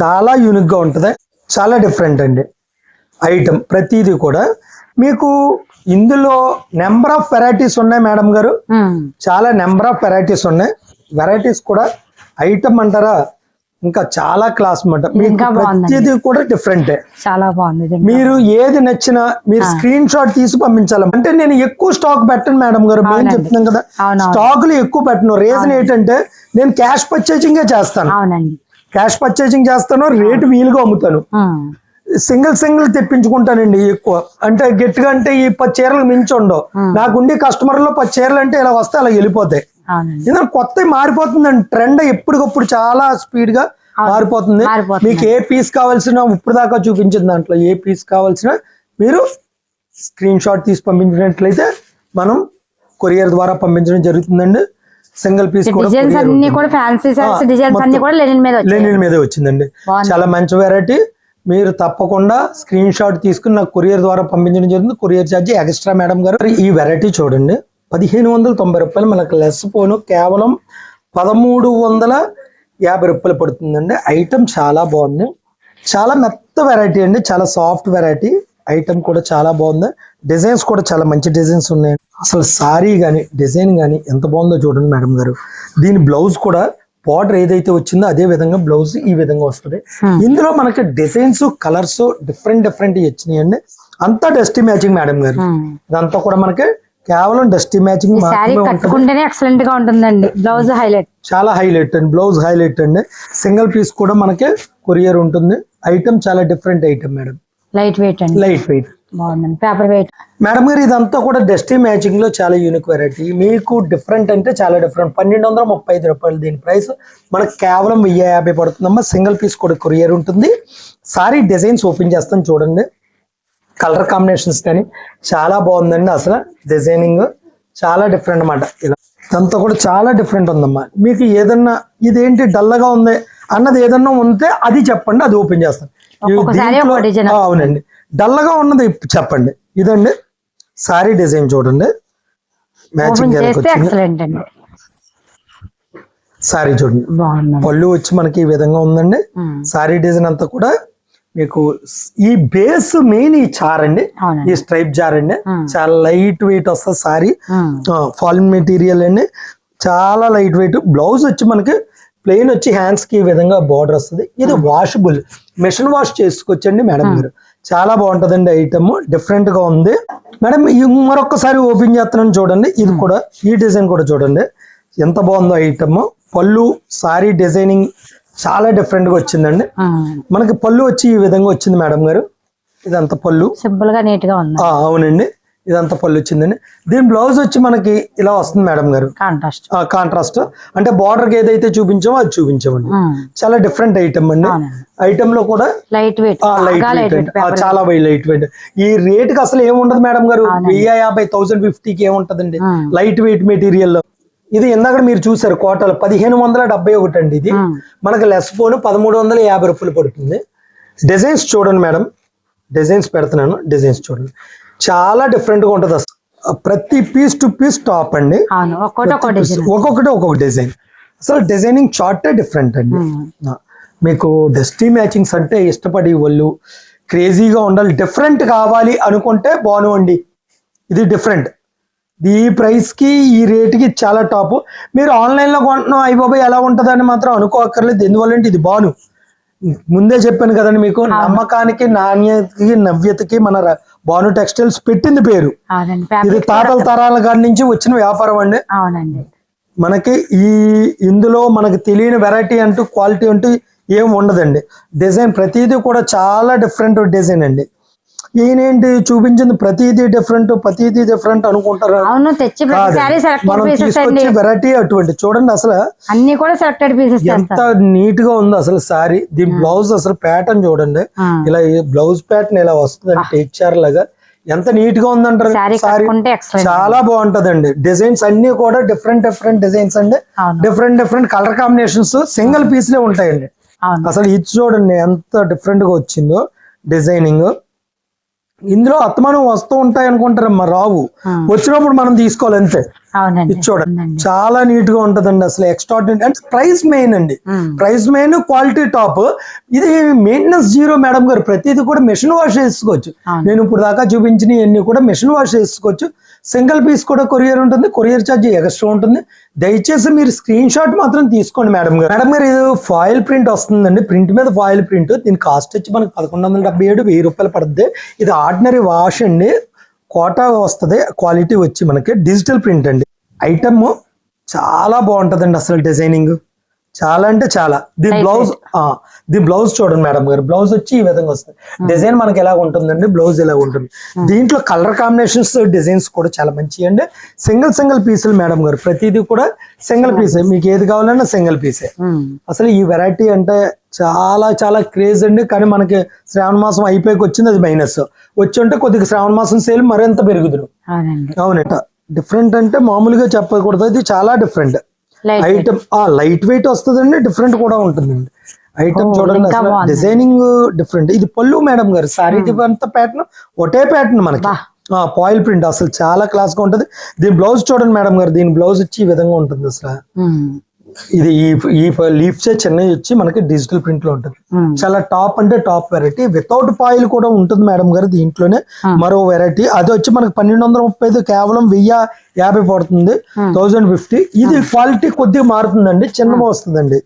చాలా యూనిక్గా ఉంటుంది. చాలా డిఫరెంట్ అండి. ఐటమ్ ప్రతిదీ కూడా. మీకు ఇందులో నెంబర్ ఆఫ్ వెరైటీస్ ఉన్నాయి మేడం గారు. ఉమ్. చాలా నెంబర్ ఆఫ్ వెరైటీస్ ఉన్నాయి. వెరైటీస్ కూడా ఐటమ్ అంటారా? ఇంకా చాలా క్లాస్ బాగుందండి. ప్రతిదీ కూడా డిఫరెంటే చాలా బాగుంది. మీరు ఏది నచ్చినా మీరు స్క్రీన్ షాట్ తీసి పంపించాలి. అంటే నేను ఎక్కువ స్టాక్ పెట్టను మేడం గారు. మేము. చెప్తున్నాం కదా. స్టాకులు ఎక్కువ పెట్టను. రీజన్ ఏంటంటే నేను క్యాష్ పర్చేసింగే చేస్తాను. క్యాష్ పర్చేసింగ్ చేస్తాను. రేటు వీలుగా అమ్ముతాను. ఉమ్. సింగిల్ సింగిల్ తెప్పించుకుంటానండి ఎక్కువ. అంటే గట్టిగా అంటే ఈ పది చీరలు మించి ఉండవు నాకుండే కస్టమర్లో పది చీరలు అంటే ఇలా వస్తే అలా వెళ్ళిపోతాయి. ఎందుకంటే కొత్త మారిపోతుందండి. ట్రెండ్ ఎప్పటికప్పుడు చాలా స్పీడ్గా మారిపోతుంది. మీకు ఏ పీస్ కావాల్సిన ఇప్పుడు దాకా చూపించిన దాంట్లో ఏ పీస్ కావాల్సిన మీరు స్క్రీన్ షాట్ తీసి పంపించినట్లయితే మనం కొరియర్ ద్వారా పంపించడం జరుగుతుందండి. సింగిల్ పీస్ కూడా డిజైన్స్ courier అన్ని ఉంటుంది. కూడా ఫ్యాన్సీ సారీస్ ఆ, డిజైన్స్ అన్ని మొత్తం. కూడా లెనిన్ మీద వచ్చాయి లెనిన్ మీదే వచ్చిందండి. చాలా మంచి వెరైటీ మీరు తప్పకుండా స్క్రీన్ షాట్ తీసుకుని నాకు కొరియర్ ద్వారా పంపించడం జరుగుతుంది కొరియర్ ఛార్జ్ ఎక్స్ట్రా మేడం గారు. ఈ వెరైటీ చూడండి. పదిహేను వందల తొంభై రూపాయలు మనకు లెస్ పోను కేవలం పదమూడు వందల యాభై రూపాయలు పడుతుందండి. ఐటమ్ చాలా బాగుంది. చాలా మెత్త వెరైటీ అండి. చాలా సాఫ్ట్ వెరైటీ ఐటమ్ కూడా చాలా బాగుంది. డిజైన్స్ కూడా చాలా మంచి డిజైన్స్ ఉన్నాయి. అసలు సారీ కానీ డిజైన్ కానీ ఎంత బాగుందో చూడండి మేడం గారు. దీని బ్లౌజ్ కూడా బార్డర్ ఏదైతే వచ్చిందో అదే విధంగా బ్లౌజ్ ఈ విధంగా వస్తుంది. Hmm. ఇందులో మనకి డిజైన్స్ కలర్స్ డిఫరెంట్ డిఫరెంట్ వచ్చినాయండి. అంతా డస్టీ మ్యాచింగ్ మేడం గారు. ఉమ్. ఇదంతా కూడా మనకి కేవలం డస్టీ మ్యాచింగ్ కట్టుకుంటేనే ఎక్సలెంట్గా ఉంటుందండి. బ్లౌజ్ హైలైట్ చాలా హైలైట్ అండి. బ్లౌజ్ హైలైట్ అండి. సింగిల్ పీస్ కూడా మనకి కొరియర్ ఉంటుంది. ఐటమ్ చాలా different item madam light weight అండి. లైట్ వెయిట్ బాగుందండి. పేపర్ వెయిట్ మేడం గారు ఇదంతా కూడా డస్టీ మ్యాచింగ్లో చాలా యూనిక్ వెరైటీ మీకు డిఫరెంట్ అంటే చాలా డిఫరెంట్ పన్నెండు వందల ముప్పై ఐదు రూపాయలు దీని ప్రైస్ మనకు కేవలం వెయ్యి యాభై పడుతుందమ్మా. సింగిల్ పీస్ కూడా కొరియర్ ఉంటుంది. సారీ డిజైన్స్ ఓపెన్ చేస్తాను చూడండి. కలర్ కాంబినేషన్స్ కానీ చాలా బాగుందండి అసలు. డిజైనింగ్ చాలా డిఫరెంట్ అన్నమాట. ఇలా ఇదంతా కూడా చాలా డిఫరెంట్ ఉందమ్మా. మీకు ఏదన్నా ఇదేంటి డల్లగా ఉంది అన్నది ఏదన్నా ఉంటే అది చెప్పండి అది ఓపెన్ చేస్తాను. అవునండి. డల్లగా ఉన్నది చెప్పండి. ఇదండి. సారీ డిజైన్ చూడండి. మ్యాచింగ్ సారీ చూడండి. పళ్ళు వచ్చి మనకి ఈ విధంగా ఉందండి. సారీ డిజైన్ అంతా కూడా మీకు ఈ బేస్ మెయిన్ ఈ చార్ అండి. ఈ స్ట్రైప్ జార్ అండి. చాలా లైట్ వెయిట్ వస్తుంది సారీ. ఫాలిన్ మెటీరియల్ అండి. చాలా లైట్ వెయిట్. బ్లౌజ్ వచ్చి మనకి ప్లెయిన్ వచ్చి హ్యాండ్స్కి ఈ విధంగా బార్డర్ వస్తుంది. ఇది వాషబుల్ మెషిన్ వాష్ చేసుకోవచ్చండి మేడం మీరు. చాలా బాగుంటదండి ఐటమ్ డిఫరెంట్గా ఉంది. మేడం మరొకసారి ఓపెన్ చేస్తున్నాను చూడండి. ఇది కూడా ఈ డిజైన్ కూడా చూడండి. ఎంత బాగుందో ఐటమ్ పళ్ళు సారీ డిజైనింగ్ చాలా డిఫరెంట్గా వచ్చిందండి. మనకి పళ్ళు వచ్చి ఈ విధంగా వచ్చింది మేడం గారు. ఇదంతా పళ్ళు. సింపుల్గా నీట్గా ఉంది. అవునండి. ఇదంతా పళ్ళు వచ్చిందండి దీని బ్లౌజ్ వచ్చి మనకి ఇలా వస్తుంది మేడం గారు. కాంట్రాస్ట్ కాంట్రాస్ట్ అంటే బార్డర్కి ఏదైతే చూపించామో అది చూపించామండి. చాలా డిఫరెంట్ ఐటమ్ అండి. ఐటమ్లో కూడా లైట్ వెయిట్ లైట్ వెయిట్ చాలా లైట్ వెయిట్ ఈ రేట్కి అసలు ఏముండదు మేడం గారు? వెయ్యి యాభై థౌసండ్ ఫిఫ్టీకి ఏముంటదండి. Light weight మెటీరియల్లో. ఇది ఇందాక మీరు చూసారు కోటలు. పదిహేను వందల డెబ్బై ఒకటి అండి ఇది. ఉమ్. మనకి లెస్ ఫోన్ పదమూడు వందల యాభై రూపాయలు పడుతుంది. డిజైన్స్ చూడండి మేడం. డిజైన్స్ పెడుతున్నాను. డిజైన్స్ చూడండి. చాలా different గా ఉంటుంది అసలు. ప్రతి పీస్ టు పీస్ టాప్ అండి. ఒక్కొక్కటి ఒక్కొక్క డిజైన్ అసలు డిజైనింగ్ చార్టే డిఫరెంట్ అండి. మీకు డస్టీ మ్యాచింగ్స్ అంటే ఇష్టపడి వాళ్ళు క్రేజీగా ఉండాలి డిఫరెంట్ కావాలి అనుకుంటే బాను అండి. ఇది డిఫరెంట్ ఈ ప్రైస్కి ఈ రేట్కి చాలా టాప్ మీరు ఆన్లైన్లో కొంటున్నాం అయ్యి బాబాయ్ ఎలా ఉంటుందని మాత్రం అనుకోక్కర్లేదు. ఎందువల్లంటే ఇది బాను. ముందే చెప్పాను కదండి మీకు నమ్మకానికి నాణ్యతకి నవ్యతకి మన బాను టెక్స్టైల్స్ పెట్టింది పేరు. ఇది తాతల తరాల కాడి నుంచి వచ్చిన వ్యాపారం అండి. అవునండి. మనకి ఈ ఇందులో మనకి తెలియని వెరైటీ అంటూ క్వాలిటీ అంటూ ఏం ఉండదండి. డిజైన్ ప్రతిదీ కూడా చాలా డిఫరెంట్ డిజైన్ అండి. ఈయనేంటి చూపించింది ప్రతిదీ డిఫరెంట్ ప్రతిదీ డిఫరెంట్ అనుకుంటారు? అవును తెచ్చి మనం తీసుకొచ్చే వెరైటీ అటువంటి. చూడండి అసలు అన్ని కూడా సెలెక్టెడ్ పీసెస్ ఎంత నీట్గా ఉంది అసలు సారీ దీని బ్లౌజ్ అసలు ప్యాటర్న్ చూడండి. ఇలా బ్లౌజ్ ప్యాటర్న్ ఇలా వస్తుంది టేక్చర్ లాగా. ఎంత నీట్గా ఉందంటారు సారీ చాలా బాగుంటదండి. డిజైన్స్ అన్ని కూడా డిఫరెంట్ డిఫరెంట్ డిజైన్స్ అండి. Different different colour combinations single piece లే ఉంటాయండి. అసలు ఇది చూడండి ఎంత డిఫరెంట్గా వచ్చిందో డిజైనింగ్ ఇందులో అత్తమానం వస్తూ ఉంటాయి అనుకుంటారమ్మా రావు. వచ్చినప్పుడు మనం తీసుకోవాలి అంతే చూడండి. చాలా నీట్గా ఉంటదండి అసలు ఎక్స్ట్రాడినరీ అంటే ప్రైస్ మెయిన్ అండి. ప్రైస్ మెయిన్ క్వాలిటీ టాప్ ఇది మెయింటెనెన్స్ జీరో మేడం గారు ప్రతిదీ కూడా మెషిన్ వాష్ చేసుకోవచ్చు. నేను ఇప్పుడు దాకా చూపించిన అన్ని కూడా మెషిన్ వాష్ చేసుకోవచ్చు సింగిల్ పీస్ కూడా కొరియర్ ఉంటుంది కొరియర్ ఛార్జ్ ఎక్స్ట్రా ఉంటుంది. దయచేసి మీరు స్క్రీన్ షాట్ మాత్రం తీసుకోండి మేడం గారు. మేడం గారు ఇది ఫాయిల్ ప్రింట్ వస్తుందండి. ప్రింట్ మీద ఫాయిల్ ప్రింట్. దీని కాస్ట్ వచ్చి మనకు పదకొండు వందల డెబ్బై ఏడు వెయ్యి రూపాయలు పడుతుంది ఇది ఆర్డినరీ వాష్ అండి. కోటా వస్తుంది. క్వాలిటీ వచ్చి మనకి డిజిటల్ ప్రింట్ అండి. ఐటమ్ చాలా బాగుంటుందండి అసలు డిజైనింగ్. చాలా అంటే చాలా. Light బ్లౌజ్ దీని బ్లౌజ్ చూడండి మేడం గారు. బ్లౌజ్ వచ్చి ఈ విధంగా వస్తుంది. డిజైన్ మనకి ఎలా ఉంటుందండి? బ్లౌజ్ ఎలా ఉంటుంది? దీంట్లో కలర్ కాంబినేషన్స్ డిజైన్స్ కూడా చాలా మంచి అండి సింగిల్ సింగిల్ పీసులు మేడం గారు. ప్రతిదీ కూడా సింగిల్ పీసే. మీకు ఏది కావాలన్నా సింగిల్ పీసే. ఉమ్. అసలు ఈ వెరైటీ అంటే చాలా చాలా క్రేజ్ అండి. కానీ మనకి శ్రావణ మాసం అయిపోయాక వచ్చింది అది మైనస్ వచ్చి ఉంటే కొద్దిగా శ్రావణ మాసం సేల్ మరింత పెరుగుదురు. అవునండి. అవునట. డిఫరెంట్ అంటే మామూలుగా చెప్పకూడదు. ఇది చాలా డిఫరెంట్ ఐటమ్ ఆ లైట్ వెయిట్ వస్తుందండి డిఫరెంట్ కూడా ఉంటుందండి. ఐటమ్ ఓ, చూడండి. డిజైనింగ్ డిఫరెంట్ ఇది పళ్ళు మేడం గారు సారీ అంత ప్యాటర్న్ ఒకటే ప్యాటర్న్ మనకి. పాయిల్ ప్రింట్ అసలు చాలా క్లాస్గా ఉంటుంది. దీని బ్లౌజ్ చూడండి మేడం గారు దీని బ్లౌజ్ వచ్చి ఈ విధంగా ఉంటుంది అసలు. ఉమ్. ఇది ఈ ఈ లీఫ్స్ చిన్నవి వచ్చి మనకి డిజిటల్ ప్రింట్లో ఉంటుంది. చాలా టాప్ అంటే టాప్ వెరైటీ వితౌట్ పాయిల్ కూడా ఉంటుంది మేడం గారు దీంట్లోనే. మరో వెరైటీ అది వచ్చి మనకి పన్నెండు వందల ముప్పై ఐదు కేవలం వెయ్యి యాభై పడుతుంది. థౌజండ్ ఫిఫ్టీ ఇది క్వాలిటీ కొద్దిగా మారుతుందండి. చిన్నగా వస్తుందండి.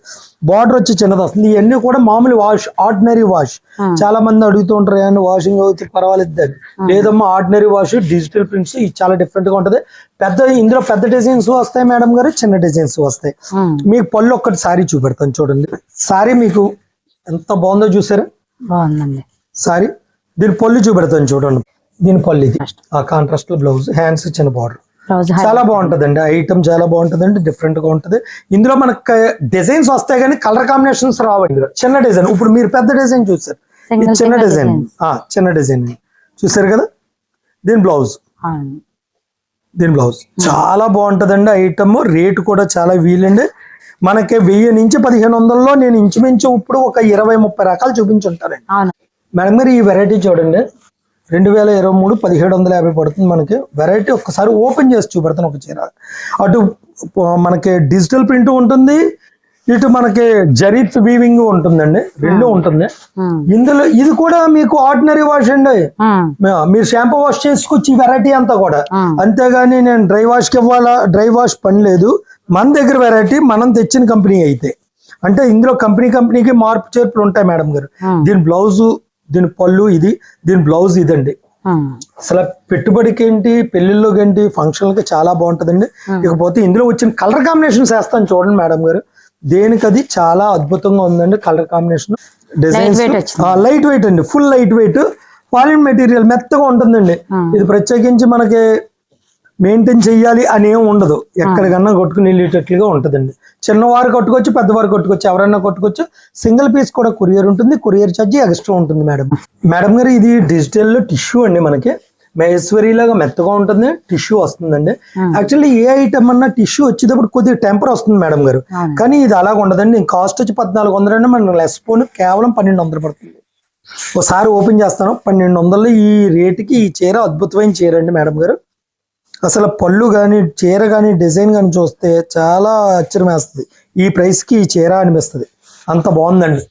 బార్డర్ వచ్చి చిన్నది వస్తుంది. ఇవన్నీ కూడా మామూలు వాష్ ఆర్డినరీ వాష్. చాలా మంది అడుగుతూ ఉంటారు అండ్ వాషింగ్ అవుతుంది? పర్వాలేదు అని. లేదమ్మా ఆర్డినరీ వాష్ డిజిటల్ ప్రింట్స్ ఇది చాలా డిఫరెంట్గా ఉంటది. పెద్ద ఇందులో పెద్ద డిజైన్స్ వస్తాయి మేడం గారు చిన్న డిజైన్స్ వస్తాయి. మీకు పళ్ళు ఒక్కటి సారీ చూపెడతాను చూడండి. సారీ మీకు ఎంత బాగుందో చూసారా? బాగుందండి. సారీ దీని పళ్ళు చూపెడతాను చూడండి. దీని పళ్ళు ఇది. ఆ కాంట్రాస్ట్ బ్లౌజ్ హ్యాండ్స్ చిన్న బార్డర్ చాలా బాగుంటదండి. ఐటమ్ చాలా బాగుంటదండి. డిఫరెంట్గా ఉంటది. ఇందులో మనకి డిజైన్స్ వస్తాయి కానీ కలర్ కాంబినేషన్స్ రావండి. చిన్న డిజైన్. ఇప్పుడు మీరు పెద్ద డిజైన్ చూసారు. చిన్న డిజైన్. చిన్న డిజైన్ చూసారు కదా? దీని బ్లౌజ్ దీని బ్లౌజ్ చాలా బాగుంటుందండి ఐటమ్ రేటు కూడా చాలా వీలండి. మనకి వెయ్యి నుంచి పదిహేను వందల్లో నేను ఇంచుమించు ఇప్పుడు ఒక ఇరవై ముప్పై రకాలు చూపించుంటానండి. మేడం గారు ఈ వెరైటీ చూడండి. రెండు వేల ఇరవై మూడు పదిహేడు వందల యాభై పడుతుంది మనకి. వెరైటీ ఒక్కసారి ఓపెన్ చేసి చూపెడతాను ఒక చీర. అటు మనకి డిజిటల్ ప్రింట్ ఉంటుంది. ఇటు మనకి జరీత్ వీవింగ్ ఉంటుందండి. రెండు ఉంటుంది. ఉమ్, ఇందులో ఇది కూడా మీకు ఆర్డినరీ వాష్ అండి. మే- మీరు షాంపూ వాష్ చేసుకొచ్చి వెరైటీ అంతా కూడా. అంతేగాని నేను డ్రై వాష్కి ఇవ్వాలా? డ్రై వాష్ పని లేదు. మన దగ్గర వెరైటీ మనం తెచ్చిన కంపెనీ అయితే. అంటే ఇందులో కంపెనీ కంపెనీకి మార్పు చేర్పులు ఉంటాయి మేడం గారు. దీని బ్లౌజు దీని పళ్ళు ఇది దీని బ్లౌజ్ ఇదండి. అసలు పెట్టుబడికి ఏంటి పెళ్ళిళ్ళకి ఏంటి ఫంక్షన్లకి చాలా బాగుంటుందండి. ఇకపోతే ఇందులో వచ్చిన కలర్ కాంబినేషన్స్ వేస్తాను చూడండి మేడం గారు. దేనికి అది చాలా అద్భుతంగా ఉందండి colour combination. Designs. Light weight అండి. Full light weight pollen material మెత్తగా ఉంటుందండి. ఇది ప్రత్యేకించి మనకి మెయింటైన్ చెయ్యాలి అని ఏం ఉండదు. ఎక్కడికన్నా కొట్టుకుని వెళ్ళేటట్లుగా ఉంటుందండి. చిన్నవారు కొట్టుకోవచ్చు పెద్దవారు కొట్టుకోవచ్చు ఎవరైనా కొట్టుకోవచ్చు సింగిల్ పీస్ కూడా కొరియర్ ఉంటుంది కొరియర్ ఛార్జ్ ఎక్స్ట్రా ఉంటుంది మేడం. మేడం గారు ఇది డిజిటల్ టిష్యూ అండి మనకి. మహేశ్వరి లాగా మెత్తగా ఉంటుంది టిష్యూ వస్తుందండి. యాక్చువల్లీ ఏ ఐటమ్ అన్నా టిష్యూ వచ్చేటప్పుడు కొద్దిగా టెంపర్ వస్తుంది మేడం గారు. కానీ ఇది అలాగ ఉండదండి. కాస్ట్ వచ్చి పద్నాలుగు వందలు అండి మన లెస్ ఫోన్ కేవలం పన్నెండు వందలు పడుతుంది. ఒకసారి ఓపెన్ చేస్తాను. పన్నెండు వందలు ఈ రేటుకి ఈ చీర అద్భుతమైన చీర అండి మేడం గారు. అసలు పళ్ళు కానీ చీర కానీ డిజైన్ కానీ చూస్తే చాలా ఆశ్చర్యం వేస్తుంది ఈ ప్రైస్కి ఈ చీర అనిపిస్తుంది. అంత బాగుందండి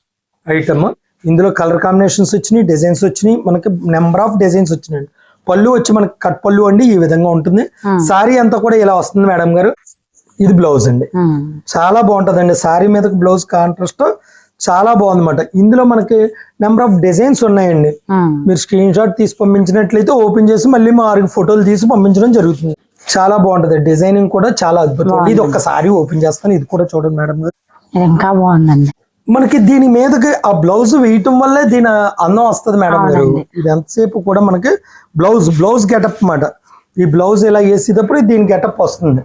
ఐటమ్. ఇందులో కలర్ కాంబినేషన్స్ వచ్చినాయి డిజైన్స్ వచ్చినాయి. మనకి నెంబర్ ఆఫ్ డిజైన్స్ వచ్చినాయండి. పళ్ళు వచ్చి మనకి కట్ పళ్ళు అండి ఈ విధంగా ఉంటుంది. సారీ అంతా కూడా ఇలా వస్తుంది మేడం గారు. ఇది బ్లౌజ్ అండి. చాలా బాగుంటుందండి. సారీ మీద బ్లౌజ్ కాంట్రాస్ట్ చాలా బాగుందన్నమాట. ఇందులో మనకి నెంబర్ ఆఫ్ డిజైన్స్ ఉన్నాయండి. మీరు స్క్రీన్ షాట్ తీసి పంపించినట్లయితే ఓపెన్ చేసి మళ్ళీ మా ఆరు ఫోటోలు తీసి పంపించడం జరుగుతుంది. చాలా బాగుంటది. డిజైనింగ్ కూడా చాలా అద్భుతం. ఇది ఒక్కసారి ఓపెన్ చేస్తాను. ఇది కూడా చూడండి మేడం గారు. ఇంకా బాగుందండి. మనకి దీని మీదకి ఆ బ్లౌజ్ వేయటం వల్లే దీని అందం వస్తుంది మేడం గారు. ఇది ఎంతసేపు కూడా మనకి బ్లౌజ్ బ్లౌజ్ గెటప్ అన్నమాట. ఈ బ్లౌజ్ ఇలా వేసేటప్పుడు దీని గెటప్ వస్తుంది.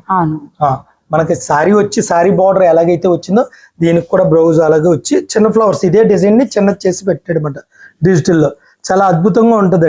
మనకి శారీ వచ్చి శారీ బార్డర్ ఎలాగైతే వచ్చిందో దీనికి కూడా బ్రౌజ్ అలాగే వచ్చి చిన్న ఫ్లవర్స్. ఇదే డిజైన్ని చిన్నది చేసి పెట్టాడు అనమాట డిజిటల్లో. చాలా అద్భుతంగా ఉంటుందండి.